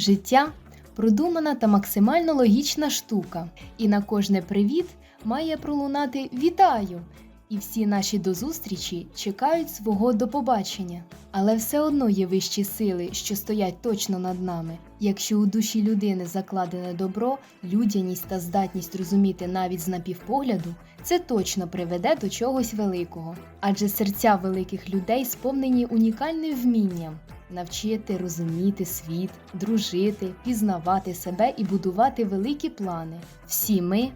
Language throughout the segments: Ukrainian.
Життя продумана та максимально логічна штука, і на кожне привіт має пролунати Вітаю! І всі наші до зустрічі чекають свого до побачення. Але все одно є вищі сили, що стоять точно над нами. Якщо у душі людини закладене добро, людяність та здатність розуміти навіть з напівпогляду, це точно приведе до чогось великого. Адже серця великих людей сповнені унікальним вмінням навчити розуміти світ, дружити, пізнавати себе і будувати великі плани. Всі ми,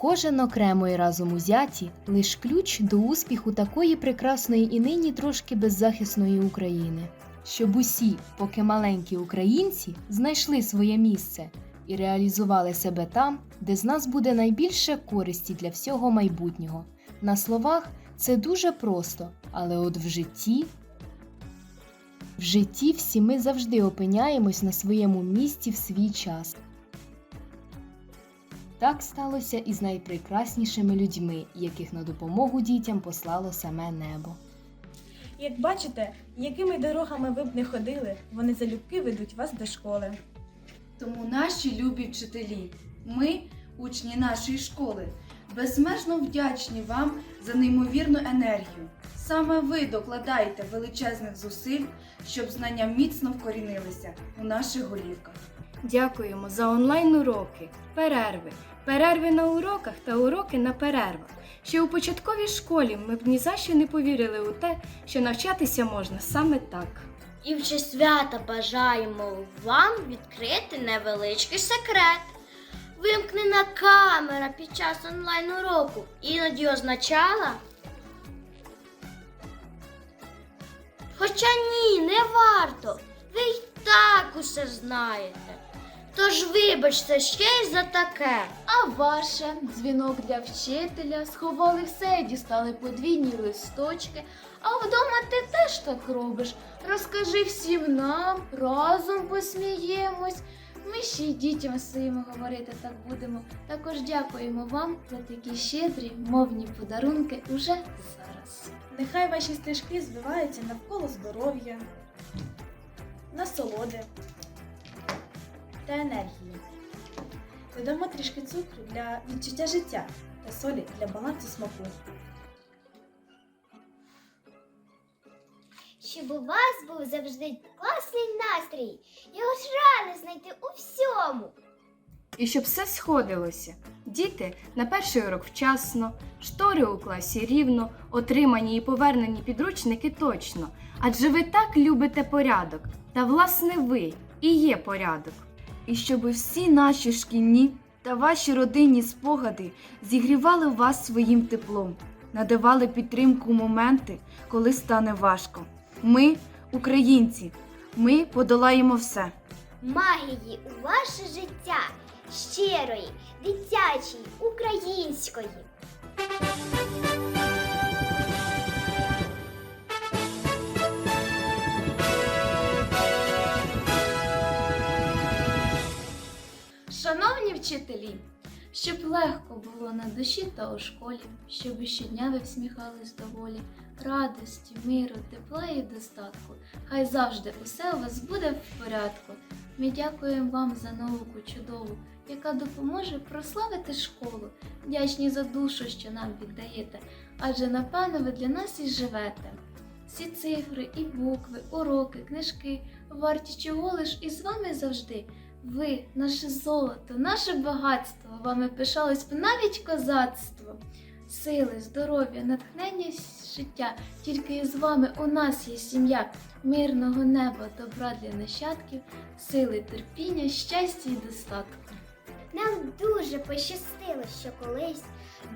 кожен окремо і разом узяті, лиш ключ до успіху такої прекрасної і нині трошки беззахисної України. Щоб усі, поки маленькі українці, знайшли своє місце і реалізували себе там, де з нас буде найбільше користі для всього майбутнього. На словах це дуже просто, але от в житті в житті всі ми завжди опиняємось на своєму місці в свій час. Так сталося і з найпрекраснішими людьми, яких на допомогу дітям послало саме небо. Як бачите, якими дорогами ви б не ходили, вони залюбки ведуть вас до школи. Тому наші любі вчителі, ми, учні нашої школи, безмежно вдячні вам за неймовірну енергію. Саме ви докладаєте величезних зусиль, щоб знання міцно вкорінилися у наших голівках. Дякуємо за онлайн-уроки, перерви, перерви на уроках та уроки на перервах. Ще у початковій школі ми б ні за що не повірили у те, що навчатися можна саме так. І в свята бажаємо вам відкрити невеличкий секрет. Вимкнена камера під час онлайн-уроку іноді означала. Хоча ні, не варто. Ви й так усе знаєте. Тож вибачте ще й за таке. А ваше дзвінок для вчителя сховали все, дістали подвійні листочки. А вдома ти теж так робиш. Розкажи всім нам, разом посміємось. Ми ще й дітям своїми говорити так будемо. Також дякуємо вам за такі щедрі мовні подарунки уже зараз. Нехай ваші стежки збиваються навколо здоров'я, насолоди та енергії. Додамо трішки цукру для відчуття життя та солі для балансу смаку. Щоб у вас був завжди класний настрій. Його ж рано знайти у всьому. І щоб все сходилося. Діти на перший урок вчасно, штори у класі рівно, отримані і повернені підручники точно. Адже ви так любите порядок. Та власне ви і є порядок. І щоб всі наші шкільні та ваші родинні спогади зігрівали вас своїм теплом, надавали підтримку моменти, коли стане важко. Ми, українці, ми подолаємо все. Магії у ваше життя щирої, дитячої, української. Вчителі, щоб легко було на душі та у школі, щоб щодня ви всміхались доволі, радості, миру, тепла і достатку. Хай завжди усе у вас буде в порядку. Ми дякуємо вам за науку чудову, яка допоможе прославити школу. Вдячні за душу, що нам віддаєте, адже напевно ви для нас і живете. Всі цифри і букви, уроки, книжки варті чого лиш і з вами завжди. Ви, наше золото, наше багатство, вами пишалось б навіть козацтво. Сили, здоров'я, натхнення життя. Тільки із вами у нас є сім'я, мирного неба, добра для нащадків, сили, терпіння, щастя і достатку. Нам дуже пощастило, що колись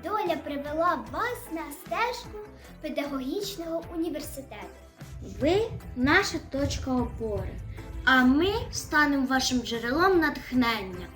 доля привела вас на стежку педагогічного університету. Ви наша точка опори. А ми станемо вашим джерелом натхнення.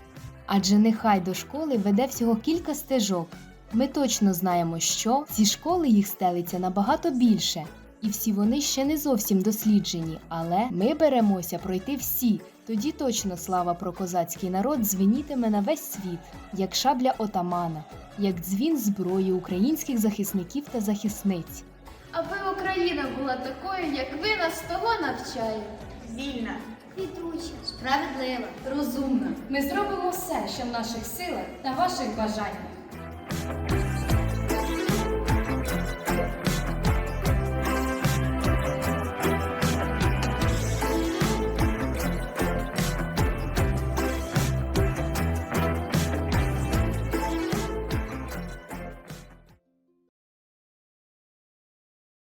Адже нехай до школи веде всього кілька стежок. Ми точно знаємо, що зі школи їх стелиться набагато більше. і всі вони ще не зовсім досліджені, але ми беремося пройти всі. Тоді точно слава про козацький народ дзвенітиме на весь світ, як шабля отамана, як дзвін зброї українських захисників та захисниць. Аби Україна була такою, як ви нас того навчаєте. Вільна. Квітуча, справедлива. розумна. Ми зробимо все, що в наших силах та ваших бажаннях.